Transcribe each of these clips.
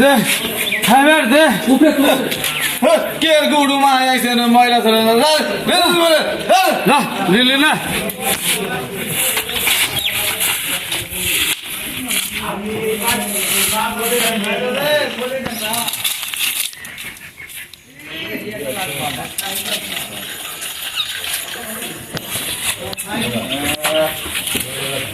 দে খাইবার দে। কে গুড়ু মা আইছে না ময়লা ছেলে না? না দিলি না দে খাইবার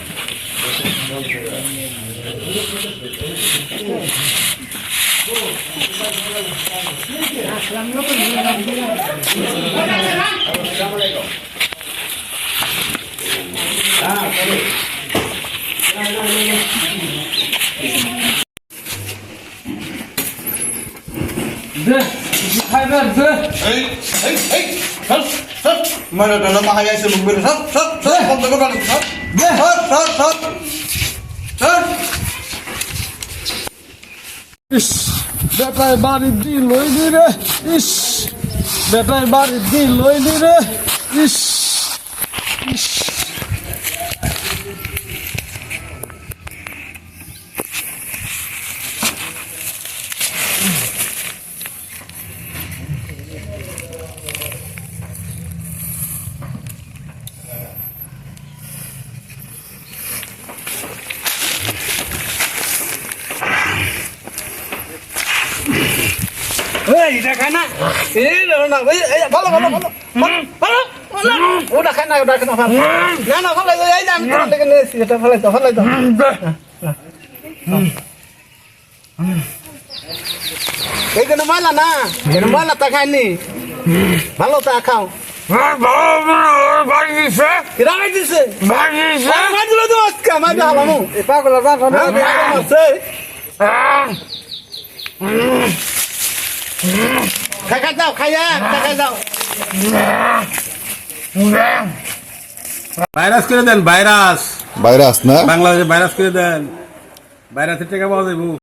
দে এই এই এই সর সর মানে তো না হাই আইছে মুখ বের ইস বেটায় বাড়ি দি লইলি রে ইস বেটায় বাড়ি দি লইলি রে ইস ইস। এই দেখা না। এই না ভালো ভালো ভালো। ভালো ওটা খাই না ওটা খাই না না না ভালো এই আমি তোমার থেকে নিয়েছি এটা ভালো তো ভালো তো এই কেন ময়লা না কেন ময়লা তা খাইনি। ভালো তা খাও। হালামু এই পাগলা পাগলা না আছে খাই খাই যাও খাইয়া খাই খাই যাও ভাইরাস করে দেন ভাইরাস ভাইরাস না বাংলাদেশে ভাইরাস করে দেন ভাইরাসের টাকা পাওয়া যাব